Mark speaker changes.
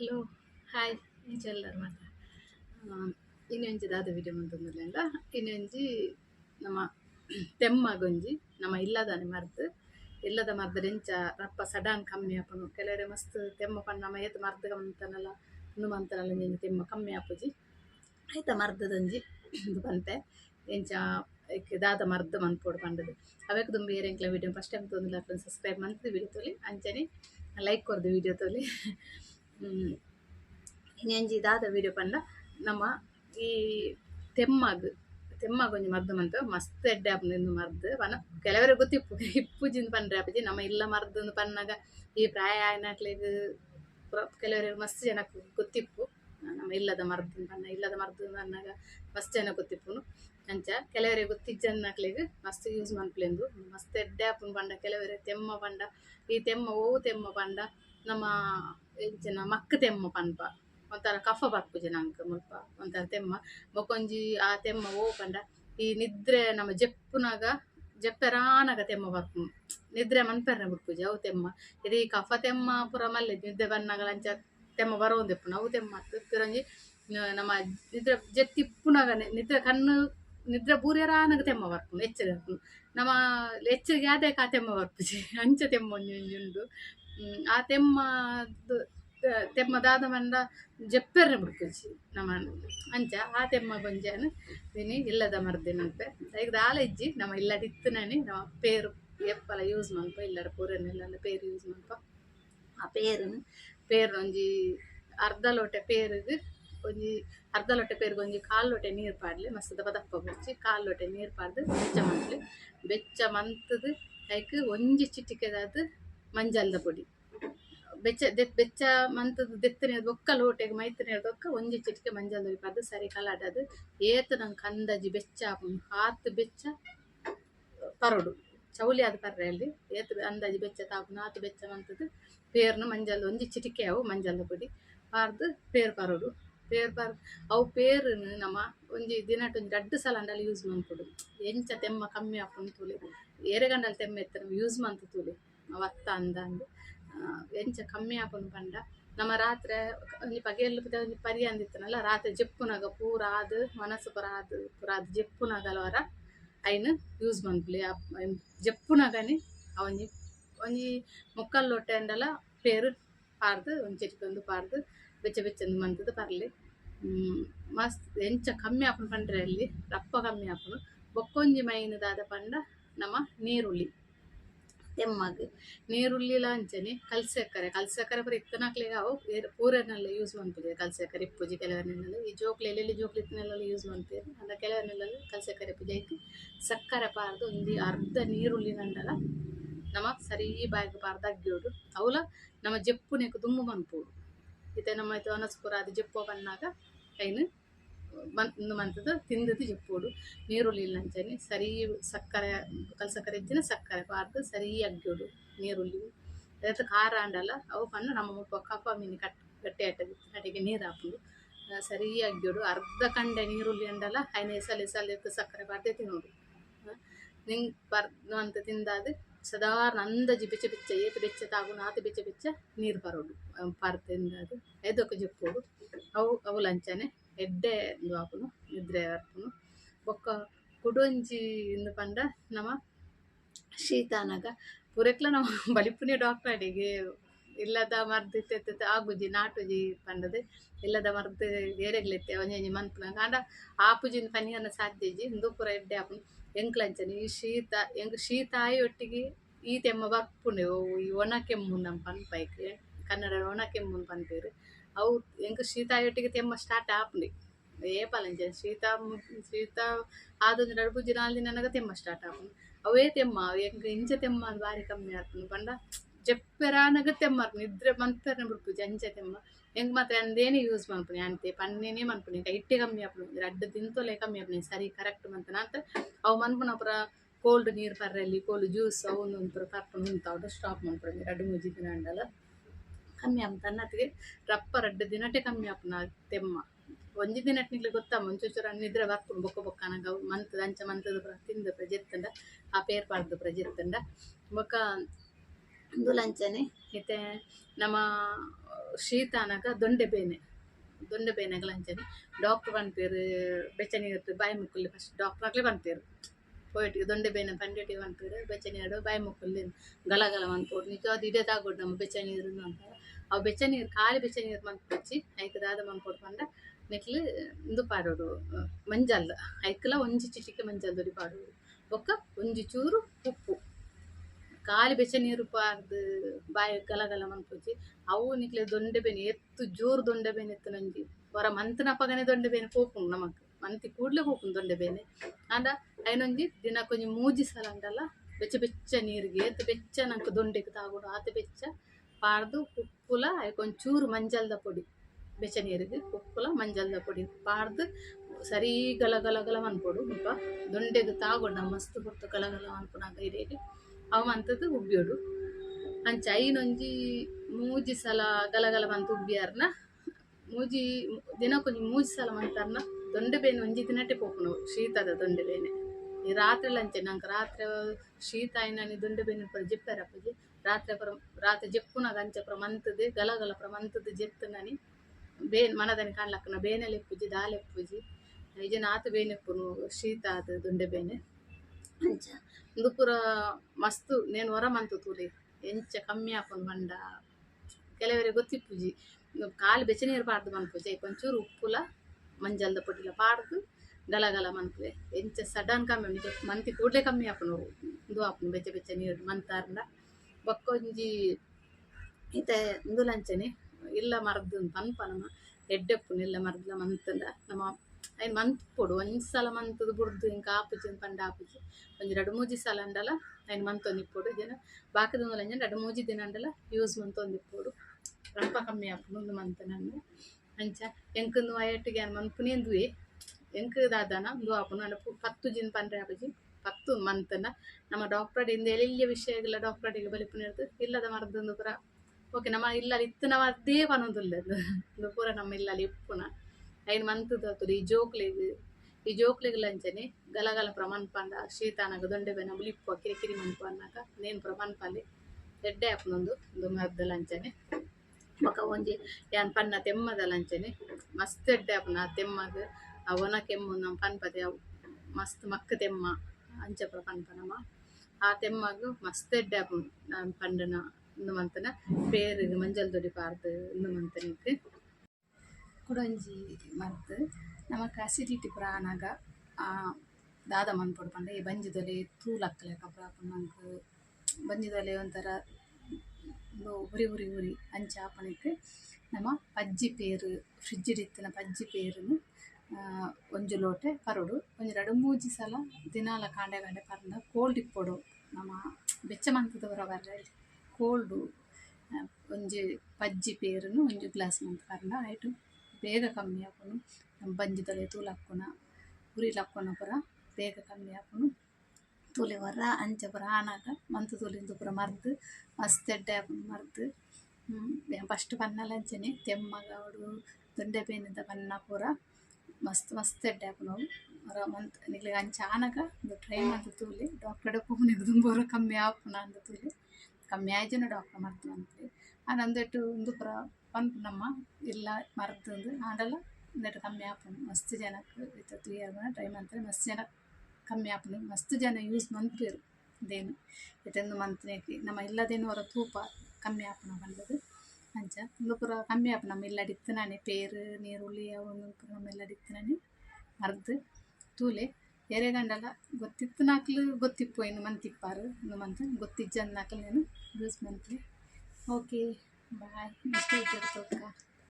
Speaker 1: Hello, hi ಇಂಚ ಎಲ್ಲರ ಮಾತ್ರ ಇನ್ನೊಂಜಿ ದಾದ ವಿಡಿಯೋ ಮಂತೊಂದುಲ್ಲ ಇನ್ನೊಂಜಿ ನಮ್ಮ ತೆಮ್ಮಗೊಂಜಿ ನಮ್ಮ ಇಲ್ಲದಾನೆ ಮರ್ದು, ಇಲ್ಲದ ಮರ್ದ ರೆಂಚ ರಪ್ಪ ಸಡಾನ್ ಕಮ್ಮಿ ಆಪುನು ಕೆಲವರೆ ಮಸ್ತ್ ತೆಮ್ಮ ಪಣ್ಣ ನಮ್ಮ ಏತ್ ಮರ್ದ ಮಂತನಲ್ಲ ಇಂದು ಮಂತನಲ್ಲ ಒಂಜಿ ತೆಮ್ಮ ಕಮ್ಮಿ ಆಪುಜಿ ಐತ ಮರ್ದದೊಂಜಿ ಇದು ಬಂತೆ. ಎಂಚ ದಾದ ಮರ್ದ ಮನ್ಪೋಡು ಪಂಡದು. ಅವಕ್ಕೆ ದುಂಬಿ ಏರೆಂಕ್ಲ ವಿಡಿಯೋ ಫಸ್ಟ್ ಟೈಮ್ ತೊಂದಿಲ್ಲ ಸಬ್ಸ್ಕ್ರೈಬ್ ಮಂತ್ ವಿಡಿಯೋ ತೊಲಿ. ಅಂಚನೆ, ಲೈಕ್ ಕೊರ್ದು ವಿಡಿಯೋ ತೊಲಿ. ಇನ್ನೊಂಜಿ ದಾದ ವಿಡಿಯೋ ಪಂಡ ನಮ್ಮ ಈ ತೆಮ್ಮಗ್ ತೆಮ್ಮಗ್ ಒಂಜಿ ಮರ್ದು ಮಂತ ಮಸ್ತ್ ಎಡ್ಡೆ ಆಪುಂಡು ಮರ್ದು ಪನ್ನ ಕೆಲವರಿಗೆ ಗೊತ್ತಿಪ್ಪು ಇಪ್ಪುಜಿಂದು ಪಂಡ್ರೆ ಆಪುಜಿ ನಮ್ಮ ಇಲ್ಲ ಮರ್ದು ಪನ್ನಾಗ ಈ ಪ್ರಾಯ ಆಯ್ನಕ್ಲಿಗ್ ಕೆಲವರಿಗೆ ಮಸ್ತ್ ಜನಕ್ಕೆ ಗೊತ್ತಿಪ್ಪು. ನಮ್ಮ ಇಲ್ಲದ ಮರ್ದು ಪನ್ನ ಇಲ್ಲದ ಮರ್ದು ಪನ್ನಾಗ ಮಸ್ತ್ ಜನ ಗೊತ್ತಿಪ್ಪುನು. ಅಂಚ ಕೆಲವರಿಗೆ ಗೊತ್ತಿಜ್ಜನ್ನಕ್ಲಿಗ್ ಮಸ್ತ್ ಯೂಸ್ ಮನ್ಪ್ಲೆಂದು ಮಸ್ತ್ ಎಡ್ಡೆ ಆಪುಂಡು ಪಂಡ ಕೆಲವರೆ ತೆಮ್ಮ ಪಂಡ ಈ ತೆಮ್ಮ ಓವು ತೆಮ್ಮ ಪಂಡ ನಮ್ಮ ಎಂಚಿನ ಮಕ್ಕ ತೆಮ್ಮ ಪನ್ಪ. ಒಂಥರ ಕಫ ಬರ್ಪುಜಿ ನಂಗೆ ಮುಲ್ಪ. ಒಂಥರ ತೆಮ್ಮ. ಬೊಕೊಂಜಿ ಆ ತೆಮ್ಮ ಓ ಪಂಡ ಈ ನಿದ್ರೆ ನಮ್ಮ ಜೆಪ್ಪುನಾಗ, ಜೆಪ್ಪೆರಾನಾಗ ತೆಮ್ಮ ಬರ್ಪು. ನಿದ್ರೆ ಮನ್ಪೆರ್ನ ಬಿಡ್ಪುಜಿ, ಅವು ತೆಮ್ಮ. ಇದು ಈ ಕಫ ತೆಮ್ಮ ಪೂರ ಮಲ್ಲೆ ನಿದ್ದೆ ಬನ್ನಾಗ ಅಂಚ ತೆಮ್ಮ ಬರೋಂದೆಪ್ಪುನ ಅವು ತೆಮ್ಮ. ತಿರಂಜಿ ನಮ್ಮ ನಿದ್ರೆ ಜೆತ್ತಿಪ್ಪುನಾಗ ನಿದ್ರೆ ಕಣ್ಣು, ನಿದ್ರೆ ಬೂರ್ಯರಾನಾಗ ತೆಮ್ಮ ಬರ್ಪು ಎಚ್ಚರಿ ನಮ್ಮ ಎಚ್ಚರಿಗೆ ಆದಾಯ ಕಾತೆಮ್ಮ ತೆಮ್ಮ ಬರ್ಪುಜಿ. ಅಂಚ ತೆಮ್ಮ ಉಂಡು. ಆ ತೆಮ್ಮ ತೆಮ್ಮ ದಾದ ಮಂಡ ಜೆಪ್ಪೆರ್ನ ಬಿಡ್ಕೊಚ್ಚಿ ನಮ್ಮ ಅಂಚ ಆ ತೆಮ್ಮ ಗೊಂಜಾನು ದಿನಿ ಇಲ್ಲದ ಮರ್ದಿನಂತೆ ಈಗ ದಾಲ ಇಜ್ಜಿ ನಮ್ಮ ಇಲ್ಲದ ಇತ್ತನನಿ ನಮ್ಮ ಪೇರು ಎಪ್ಪಲ ಯೂಸ್ ಮಲ್ಪ ಇಲ್ಲಡ ಪೂರನೆಲ್ಲ ಪೇರು ಯೂಸ್ ಮಲ್ಪ ಆ ಪೇರನ್ನು ಪೇರು ಒಂಜಿ ಅರ್ಧ ಲೋಟೆ ಪೇರಿಗೆ ಒಂಜಿ ಅರ್ಧ ಲೋಟೆ ಪೇರಿಗೆ ಒಂಜಿ ಕಾಲು ಲೋಟೆ ನೀರು ಪಾಡ್ಲಿ ಮಸ್ತ್ ದಪ್ಪ ದಪ್ಪ ಬುಚ್ಚಿ ಕಾಲು ಲೋಟೆ ನೀರು ಪಾಡ್ದು ಬೆಚ್ಚ ಮಂತ್ಲಿ ಬೆಚ್ಚ ಮಂತದು ಐಕ್ ಒಂಜಿ ಚಿಟಿಕೆದಾದ ಮಂಜಲ್ದ ಪುಡಿ. ಬೆಚ್ಚ ದೆತ್ ಬೆಚ್ಚ ಮಂತದ ದೆತ್ತನೆ ಬೊಕ್ಕ ಲೋಟೆಗೆ ಮೈತನೆ ಬೊಕ್ಕ ಒಂಜಿ ಚಿಟಿಕೆ ಮಂಜಲ್ ಅದು ಸರಿ ಕಲಾಡದು ಏತ ನಂಗೆ ಅಂದಾಜಿ ಬೆಚ್ಚ ಹಾತ್ ಬೆಚ್ಚ, ಪರಡು. ಚೌಲಿ ಅದು ಪರ್ರೆ ಅಲ್ಲಿ. ಏತ ಅಂದಾಜಿ ಬೆಚ್ಚ, ತಾಪು ಆತ್ ಬೆಚ್ಚ ಮಂತದ ಪೇರ್ನ ಮಂಜಲ್ ಒಂಜಿ ಚಿಟಿಕೆ ಅವು ಮಂಜಲ್ದ ಪುಡಿ. ಪಾರ್ದು ಪೇರ್ ಪರಡು. ಪೇರ್ ಪರ್, ಅವು ಪೇರ್ನು ನಮ್ಮ ಒಂಜಿ ದಿನಟ್ ಒಂಜಿ ರಡ್ಡು ಸಲ ಯೂಸ್ ಮಾಡ್ಕೊಡು ಎಂಚ ತೆಮ್ಮ ಕಮ್ಮಿ ಹಾಕೊಂಡು ತೂಲಿ. ಎರೆಗಂಡಲ್ಲಿ ತೆಮ್ಮ ಎತ್ತರ ಯೂಸ್ ಮಂತ್ ತೂಲಿ. ಅವತ್ತ ಅಂದ ಅಂದು ಎಂಚ ಕಮ್ಮಿ ಆಪುಂಡು ಪಂಡ. ನಮ್ಮ ರಾತ್ರಿ ಒಂಜಿ ಬಗೆಯಲ್ಲಿ ಒಂಜಿ ಪರಿ ಅಂದಿತ್ತನಲ್ಲ, ರಾತ್ರಿ ಜೆಪ್ಪುನಾಗ ಪೂರ ಆದ್, ಮನಸ್ಸು ಪೂರ ಆದ್ ಪೂರ ಆದ್ ಜೆಪ್ಪುನಾಗಲವರ ಐನ್ ಯೂಸ್ ಮನ್ಪುಲಿ ಜೆಪ್ಪುನಾಗನಿ ಅವೊಂಜಿ ಒಂಜಿ ಮುಕ್ಕಲ್ ಲೊಟ್ಟೆ ಅಂಡಲ ಪೇರು ಪಾರ್ದು ಒಂಜಿ ಚಿಟಿಕೊಂದು ಪಾರ್ದು ಬೆಚ್ಚ ಬೆಚ್ಚಂದು ಮಂತದ್ದು ಪರ್ಲಿ ಮಸ್ತ್ ಎಂಚ ಕಮ್ಮಿ ಆಪುಂಡು ಪಂಡ್ರೆ ಅಲ್ಲಿ, ರಪ್ಪ ಕಮ್ಮಿ ಆಪುಂಡು ಬೊಕ್ಕೊಂಜಿ ಮೈನ್ ದಾದ ಪಂಡ ನಮ್ಮ ನೀರುಳ್ಳಿ. ತೆಮ್ಮಗ್. ನೀರುಳ್ಳಿಲ ಅಂಚನೆ ಕಲ್ಸಕ್ಕರೆ ಕಲ್ಸಕ್ಕರೆ ಬರೀ ಇತ್ತನಕ್ಲೆಗ್ ಅವು ಪೂರನೆಲ್ಲ ಯೂಸ್ ಮಾಡ್ತಿದ್ದೆ ಕಲ್ಸಕ್ಕರೆ ಪೂಜೆ ಕೆಲವನ್ನೆಲ್ಲ ಈ ಜೋಕ್ಲೆ ಎಲ್ಲೆಲ್ಲಿ ಜೋಕ್ಲೆ ಇತ್ತನೆಲ್ಲ ಯೂಸ್ ಮನ್ಪೇರು ಅಂದ ಕೆಲವನ್ನೆಲ್ಲ ಕಲ್ಸಕ್ಕರೆ ಪೂಜೆ ಐತಿ ಸಕ್ಕರೆ ಪಾರ್ದು ಒಂದು ಅರ್ಧ ನೀರುಳ್ಳಿ ನಂಡಲ ನಮ್ಮ ಸರಿ ಬಾಯಿಗೆ ಪಾರ್ದು ಅಗ್ಗಿಯೋಡು. ಅವಲ ನಮ್ಮ ಜೆಪ್ಪುನೆಕ್ ದುಮ್ಮು ಮನ್ಪೋಡು ಇತ್ತೆ ನಮ್ಮ ಇದು ಅನಸ್ಪುರ ಅದು ಜಪ್ಪು ಬಂದಾಗ ಐನು ಮಂತ್ ಮಂತದ ತಿಂದದ್ದು ಜೆಪ್ಪೋಡು ನೀರುಳ್ಳಿ ಅಂಚನೆ ಸರಿ ಸಕ್ಕರೆ ಕಲ್ಸಕ್ಕರೆ ಇಜ್ಜಿನ ಸಕ್ಕರೆ ಪಾರ್ದು ಸರಿ ಅಗ್ಗೋಡು ನೀರುಳ್ಳಿ. ಅದಕ್ಕೆ ಖಾರ ಅಂಡಲ್ಲ, ಅವು ಪಣ್ಣು ನಮ್ಮ ಮುಪ್ಪ ಕಪ್ಪ ಮೀನು ಕಟ್, ಗಟ್ಟಿ ಆಟದ ಅಡಿಗೆ ನೀರು ಹಾಕೋದು ಸರಿ ಅಗ್ಗೋಡು ಅರ್ಧ ಕಂಡೆ ನೀರುಳ್ಳಿ ಅಂಡಲ್ಲ ಐನ ಎಸಲ್ ಎಸಲ್ ಸಕ್ಕರೆ ಪಾರ್ದೆ ತಿನ್ನೋಡು ನಿಂಗೆ ಬರ್ದು ಅಂತ ತಿಂದಾದ ಸದಾರ್ ನಂದಜಿ ಬೆಚ್ಚ ಬೆಚ್ಚ, ಏತು ಬೆಚ್ಚ ತಾಗು ನಾತು ಬೆಚ್ಚ ಬೆಚ್ಚ ನೀರು ಬರೋಡು ಪಾರ್ತಿಂದದು ಐದಕ್ಕೆ ಜಿಪ್ಪೋಡು ಅವು ಅವು ಲಂಚನೆ. ಎಡ್ಡೆ ಆಪುನು ನಿದ್ರೆ ಬರ್ಪುನು ಬೊಕ್ಕ ಕುಡೊಂಜಿ ಇಂದು ಪಂಡ ನಮ್ಮ ಶೀತಾನಗ. ಪೂರೆಕ್ಲ ನಮ್ಮ ಬಲಿಪುನಿ ಡಾಕ್ಟರಿಗೆ ಇಲ್ಲದ ಮರ್ದು ಇತ್ತೆ ಆಗುಜಿ, ನಾಟುಜಿ ಪಂಡದೆ ಇಲ್ಲದ ಮರ್ದು ಏರೆಗ್ಲೆತ್ತೆ ಒಂಜಿ ಮನ್ಪುನ. ಕಾಂಡ ಆಪುಜಿನ ಪನಿಯನ್ನ ಸಾಧ್ಯಜಿ ಇಂದು ಪೂರ ಎಡ್ಡೆ ಆಪುನು ಎಂಕ್ಲಂಚನೆ, ಈ ಶೀತ, ಎಂಕ್ ಶೀತ ಆಯಿ ಒಟ್ಟಿಗೆ ಈ ತೆಮ್ಮ ಬರ್ಪುಂಡೆ ಈ ಒಣ ಕೆಮ್ಮು ನಮ್ಮ ಪನ್ಪೈಕ್ ಕನ್ನಡ ಒಣ ಕೆಮ್ಮು ಪನ್ಪೇರು ಶೀತ ಆಯಿ ಒಟ್ಟಿಗೆ ತೆಮ್ಮ ಸ್ಟಾರ್ಟ್ ಏಪಲಂಚ ಶೀತ ಶೀತ ಆದೊಂದು ಎರಡು ಪೂಜಿ ನಾಲ್ಕು ದಿನ ನನಗೆ ತೆಮ್ಮ ಸ್ಟಾರ್ಟ್ ಆಪುಂಡು. ಅವೇ ತೆಮ್ಮ ಎಂಕ್ ಇಂಚ ತೆಮ್ಮ ಅದು ಭಾರಿ ಕಮ್ಮಿ ಆಪುಂಡು ಪಂಡ ಜೆಪ್ಪೆರಾನಗ ತೆಮ್ಮ ನಿದ್ರೆ ಮನ್ಪೆರ್ನ ಬಿಡ್ಪುಜಿ ಅಂಚ ತೆಮ್ಮ. ಹೆಂಗೆ ಮಾತ್ರ ಅಂದೇನೆ ಯೂಸ್ ಮನ್ಪುನಿ ಅಂತೆ ಪನ್ನೇನೆ ಮನ್ಪುನಿ ಈಗ ಇಟ್ಟೆ ಕಮ್ಮಿ ಆಪುನಿ ರಡ್ಡು ತಿಂತೊಲೆ ಕಮ್ಮಿ ಆಪುನಿ ಸರಿ ಕರೆಕ್ಟ್ ಮಂತನ ಅಂತ ಅವು ಮನ್ಪುನ ಪುರ ಕೋಲ್ಡ್ ನೀರು ಪರ್ರಲ್ಲಿ ಕೋಲ್ಡ್ ಜ್ಯೂಸ್ ಅವನು ಪರ್ಪನ್ ಉಂತಾವ್ಡು ಸ್ಟಾಪ್ ಮನ್ಪುನಿ ಎರಡು ಮೂಜಿ ದಿನ ಅಂಡಲ್ಲ ಕಮ್ಮಿ ಅಂತ ಅನ್ನತ್ತಿಗೆ ರಪ್ಪ ರಡ್ಡ ದಿನಟೆ ಕಮ್ಮಿ ಆಪುನ ತೆಮ್ಮ. ಒಂಜಿ ದಿನ ನಿಕ್ಲೆ ಗೊತ್ತಾ ಮುಂಚೂಚೂರು ನಿದ್ರೆ ಬರ್ತು ಬೊಕ್ಕ ಬೊಕ್ಕ ನಂಗೆ ಮಂತದ ಅಂಚ ಮಂತದ ತಿಂದ ಪ್ರಜೆತ್ತಂಡ, ಆ ಪೇರ್ ಪಾಡ್ದು ಪ್ರಜೆತ್ತಂಡ. ಬೊಕ್ಕ ಲಂಚನೆ ಇತ್ತೆ ನಮ್ಮ ಶೀತ ಅನ್ನಕ ದೊಂಡೆ ಬೇನೆ, ದೊಂಡೆ ಬೇನೆಗಳಂಚನೆ ಡಾಕ್ಟರ್ ಬೆಚ್ಚನೆ ಇರ್ತೀವಿ ಬಾಯಿ ಮುಕ್ಕಲ್ಲಿ ಫಸ್ಟ್ ಡಾಕ್ಟರ್ ಆಗ್ಲೇ ಪನ್ಪೇರು ಪೋಯಿಟಿಗೆ ದೊಂಡೆ ಬೇನೆ ಪಂಡಿಟಿಗೆ ಪನ್ಪೇರು ಬೆಚ್ಚನೀರು ಬಾಯಿ ಮುಕ್ಕಲ್ಲಿ ಗಲ ಗಲ ಮನ್ಪೋಡು ನಿಜ ಅದು ಇದೇ ತಾಗೊಡು ನಮ್ಮ ಬೆಚ್ಚನೀರು ಅಂತ ಬೆಚ್ಚ ಬೆಚ್ಚನೀರು ಖಾಲಿ ಬೆಚ್ಚನೀರು ಐಕ್ ಐಕದಾದ ಮನ್ಪೊಡು ಪಂಡ ನೆಕ್ಲು ಇಂದು ಪಾಡೋಡು ಮಂಜಲ್, ಐಕ್ಲ ಒಂಜಿ ಚಿಟಿಕೆ ಮಂಜಲ್ ದೊಡಿ ಪಾಡೋಡು ಬೊಕ್ಕ ಒಂಜಿ ಚೂರು ಉಪ್ಪು. ಕಾಲಿ ಬೆಚ್ಚ ನೀರು ಪಾರ್ದು ಬಾಯಿ ಗಲ ಗಲ ಮನ್ಪುಜಿ ಅವು ನಿಕ್ಲೆ ದೊಂಡೆ ಬೇನೆ, ಎತ್ತು ಜೋರು ದೊಂಡೆ ಬೇನೆ ಎತ್ತು ನಂಜಿ ಹೊರ ಮಂತನ ಪಗನೆ ದೊಂಡೆ ಬೇನೆ ಪೋಪುಂಡು ನಮಕ್. ಮಂತಿ ಕೂಡ್ಲೆ ಪೋಪುಂಡು ದೊಂಡೆ ಬೇನೆ. ಆಂಡ ಐನೊಂಜಿ ದಿನ ಕೊಂಚ ಮೂಜಿ ಸಲ ಉಂಡಲ್ಲ ಬೆಚ್ಚ ಬೆಚ್ಚ ನೀರಿಗೆ, ಎತ್ತು ಬೆಚ್ಚ ನಂಗೆ ದೊಂಡೆಗೆ ತಾಗೋಡು, ಆತ ಬೆಚ್ಚ ಪಾಡ್ದು ಉಪ್ಪುಲ ಒಂಚೂರು ಮಂಜಲ್ದ ಪೊಡಿ. ಬೆಚ್ಚ ನೀರಿಗೆ ಉಪ್ಪುಲ ಮಂಜಲ್ದ ಪೊಡಿ. ಪಾರ್ದು ಸರಿ ಗಲ ಗಲ ಗಲ ಮನ್ಪೊಡು ಮುಖ ದೊಂಡೆಗೆ ತಾಗೊಂಡ ಮಸ್ತ್ ಹೊತ್ತು ಗಲ ಗಲ ಮನ್ಪುನಾಗ ಹಿರಿಯರಿಗೆ ಅವು ಮಂತದ್ದು ಉಬ್ಬಿಯೋಡು. ಅಂಚ ಐನೊಂಜಿ ಮೂಜಿ ಸಲ ಗಲಗಲ ಬಂತು ಉಬ್ಬಿಯಾರ್ನ. ಮೂಜಿ ದಿನಕ್ಕೊಂಜಿ ಮೂಜಿ ಸಲ ಮಂತಾರ್ನ ದೊಂಡೆ ಬೇನೆ ಒಂಜಿ ದಿನಟ್ಟೆ ಪೋಪುನು ಶೀತದ ದೊಂಡೆ ಬೇನೆ. ಈ ರಾತ್ರಿ ಅಂಚೆ ನಂಗೆ ರಾತ್ರಿ ಶೀತ ಆಯ್ನನಿ ದೊಂಡೆ ಬೇನೆ ಪುರ ಜೆಪ್ಪೆರಪ್ಪಜಿ ರಾತ್ರಿ ಪುರ ರಾತ್ರಿ ಜೆಪ್ಪುನಾಗ ಅಂಚ ಪುರ ಮಂತದ್ದು ಗಲಗಲ ಪುರ ಮಂತದ್ದು ಜೆತ್ತನನಿ ಬೇನ್ ಮನದನಿ ಕಾಣ್ಲಕ್ಕನ ಬೇನೆಲೆ ಎಪ್ಪುಜಿ ದಾಲ್ ಎಪ್ಪುಜಿ ಐಜನ ಆತ ಬೇನೆ ಎಪ್ಪುನು ಶೀತ ಆದ ದೊಂಡೆ ಬೇನೆ ಅಂಚ ಇಂದು ಪೂರ ಮಸ್ತ್ ನೇನು ಹೊರ ಮಂತು ತೂಲೆ ಎಂಚ ಕಮ್ಮಿ ಆಪುಂಡು ಪಂಡ ಕೆಲವರಿಗೆ ಗೊತ್ತಿಪ್ಪುಜಿ ಕಾಲು ಬೆಚ್ಚ ನೀರು ಪಾಡ್ದು ಮನ್ಪುಜಿ ಒಂಚೂರು ಉಪ್ಪುಲ ಮಂಜಲ್ದ ಪೊಡಿಲ ಪಾಡ್ದು ಗಲ ಗಲ ಮನ್ಪುವೆ ಎಂಚ ಸಡನ್ ಕಮ್ಮಿ ನಿಜ ಮಂತಿ ಕೂಡಲೇ ಕಮ್ಮಿ ಆಪುನು ಇಂದು ಆಪುನು ಬೆಚ್ಚ ಬೆಚ್ಚ ನೀರು ಮಂತಾರ್ಂಡ ಬಕ್ಕೊಂಜಿ ಇತ ಉಂದುಲಂಚನೆ ಇಲ್ಲ ಮರದ್ದು ಪನ್ಪ ನಮ್ಮ ಎಡ್ಡೆಪ್ಪುನು, ಇಲ್ಲ ಮರದ್ಲ ಮಂತಂಡ ನಮ್ಮ ಐನ್ ಮಂತ್ ಪೊಡು ಸಲ ಮಂತದು ಬುಡ್ದು ಇಂಕ ಆಪುಜಿ ಪಂಡ ಆಪುಜಿ. ಒಂಜಿ ಎರಡು ಮೂಜಿ ಸಲ ಅಂಡಲ ಐನ್ ಮಂತೊಂದಿಪ್ಪೊಡು ಜನ. ಬಾಕದ ಒಂದಲ ಎರಡು ಮೂಜಿ ದಿನ ಅಂಡಲ, ಯೂಸ್ ಮಂತೊಂದಿಪ್ಪೊಡು ರಂಪ ಕಮ್ಮಿ ಆಪುನು ಒಂದು ಮಂತ್ ನನ್ನ ಅಂಚ ಎಂಕಂದು ವಯಟ್ಟಿಗೆ ಮಂತ್ ಮನ್ಪುನೇಂದುವೆ ಎಂಕ್ ದಾದನ ಒಂದು ಆಪುನು ಅಂಡ ಪತ್ತು ಜಿನ್ ಪಂಡ್ರೆ ಆಪುಜಿ. ಪತ್ತು ಮಂತನ ನಮ್ಮ ಡಾಕ್ಟರ್ ಇಂದ ಎಲ್ಲಿಯ ಡಾಕ್ಟರ್ ಬಲಿಪುನ ಇರ್ತದೆ. ಇಲ್ಲದ ಮರದೊಂದು ಪುರ ಓಕೆ ನಮ್ಮ ಇಲ್ಲ ಇತ್ತನ ಅದೇ. ಪನೊಂದುಲ್ಲ ಒಂದು ಪೂರ ನಮ್ಮ ಇಲ್ಲ ಇಪ್ಪುನ ಐನ್ ಮಂತದ ಈ ಜೋಕ್ಲೆಗ್ ಈ ಜೋಕ್ಲೆಗ್ ಲಂಚನೆ, ಗಲಗಲ ಪ್ರಮಾಣ ಪಂಡ, ಶೀತಾನಾಗ ದೊಂಡೆ ಬೆನ ಮುಲಿಪ್ಪು ಕಿರಿಕಿರಿ ಮನ್ಪು ಅನ್ನಾಗ ನೇನು ಪ್ರಮಾಣ ಪಲ್ಲಿ ಎಡ್ಡೆ ಆಪುನೊಂದು ಒಂದು ಮರದ ಲಂಚನೆ. ಬೊಕ ಒಂಜಿ, ಯಾನ್ ಪನ್ನ ತೆಮ್ಮದ ಲಂಚನೆ, ಮಸ್ತ್ ಎಡ್ಡೆ ಆಪುನ ಆ ತೆಮ್ಮಗ್, ಆ ಒಣ ಕೆಮ್ಮು ನಮ್ಮ ಪನ್ಪದೆ ಮಸ್ತ್ ಮಕ್ಕ ತೆಮ್ಮ. ಎಡ್ಡೆ ಆಪುಂಡು ನಾನು ಪಂಡನ ಇಂದು ಮಂತನ ಪೇರಿಗೆ ಮಂಜಲ್ ದೊಡಿ ಪಾರ್ದು ಇಂದು ಮಂತನಿಕ್ ಕುಡೊಂಜಿ ಮರ್ದ್ ನಮಕ್ ಅಸಿಡಿಟಿ ಪುರ ಆನಾಗ ದಾದ ಮನ್ಪೊಡು ಪಂಡ ಈ ಬಂಜಿದೊಲೆ ತೂಲಕ್ಕಲೆಕ ಪುರ ಆಪುಂಡು ನಂಕ್ ಬಂಜಿದೊಲೆ ಒಂಥರ ಉರಿ ಉರಿ ಉರಿ ಅಂಚ ಆಪುನಿಕ್ ನಮ ಪಜ್ಜಿ ಪೇರು ಫ್ರಿಡ್ಜ್ ಇತ್ತಿನ ಪಜ್ಜಿ ಪೇರುನು ಒಂಜಿ ಲೋಟೆ ಪರೊಡು ಒಂಜಿ ಎರಡು ಮೂಜಿ ಸಲ ದಿನಾಲ ಕಾಂಡೆ ಕಾಂಡೆ ಪರ್ನ ಕೋಲ್ಡ್ ಇಪ್ಪೊಡು ನಮ್ಮ ಬೆಚ್ಚ ಮಂತದವರ ಬರ್ರೆ ಕೋಲ್ಡು ಒಂಜಿ ಪಜ್ಜಿ ಪೇರುನು ಒಂಜಿ ಗ್ಲಾಸ್ ಮಂತ್ ಪರ್ನ ಐಟು ಬೇಗ ಕಮ್ಮಿ ಆಪುನು ಬಂಜಿದೊಲೆ ತೂಲಕ್ಕುನ ಉರಿ ಲಕ್ಕುನ ಪುರ ಬೇಗ ಕಮ್ಮಿ ಆಪುನು ತೂಲೆ ವರ ಅಂಚ ಪುರ ಆನಾಗ ಮಂತ್ ತೂಲಿಂದು ಪುರ ಮರ್ದ್ ಮಸ್ತ್ ಎಡ್ಡೆ ಆಪುನು ಮರ್ದ್ ಫಸ್ಟ್ ಪನ್ನಲ ಅಂಚನೆ ತೆಮ್ಮಗ ಅವಡು ದೊಂಡೆ ಬೇನಿಂದ ಪನ್ನ ಪೂರ ಮಸ್ತ್ ಮಸ್ತ್ ಹೊರ ಮಂತ್ ನಿಕ್ಲೆಗ್ ಆನಗ ಒಂದು ಟ್ರೈ ಮಂತ್ ತೂಲೆ ಡಾಕ್ಟರ್ ಪೋನಿಗ್ ದುಂಬೂರ ಕಮ್ಮಿ ಆಪುನ ಅಂದ ತೂಲಿ ಕಮ್ಮಿ ಆಯ್ಜನ ಡಾಕ್ಟರ್ ಮರ್ತು ಆ ಆನಂದೆಟ್ಟು ಉಂದು ಪುರ ಪನ್ಪು ನಮ್ಮ ಇಲ್ಲ ಮರ್ದು ಆಂಡಲ ಒಂದೆಟ್ಟು ಕಮ್ಮಿ ಆಪುನು. ಮಸ್ತ್ ಜನಕ್ಕೆ ಇತ್ತ ತೂ ಇಯರ್ ಟ್ರೈ ಮಾಡ್ತಾರೆ ಮಸ್ತ್ ಜನ ಕಮ್ಮಿ ಆಪುನು. ಮಸ್ತ್ ಜನ ಯೂಸ್ ಮನ್ಪೇರು ಇದೇನು. ಇತ್ತೊಂದು ಮಂತ್ನೇಕಿ ನಮ್ಮ ಇಲ್ಲದೇನು ಅವರ ತೂಪ ಕಮ್ಮಿ ಆಪುನ ಬಂದದ್ದು. ಇಂದು ಪೂರ ಕಮ್ಮಿ ನಮ್ಮ ಇಲ್ಲಡ್ ಇತ್ತನಾನೆ ಪೇರು, ನೀರುಳ್ಳಿ ಅವನು ಪೂರ ನಮ್ಮ ಇಲ್ಲಡ್ ಇತ್ತನಾನೆ ಮರ್ದು ತೂಲೆ. ಎರೆ ಗಂಡಲ ಗೊತ್ತಿತ್ತು ನಾಕ್ಲು ಗೊತ್ತಿಪ್ಪು ಇನ್ನು ಮಂತಿಪ್ಪಾರು. ಇನ್ನು ಮಂತ್ ಗೊತ್ತಿಜ್ಜಂದು ನಾಕ್ಲು ನಾನು ಯೂಸ್ ಮಂತ್ಲಿ ಓಕೆ ಬಾಯ್ ಇಷ್ಟ ಇದ್ದಿರ್ತಕ್ಕ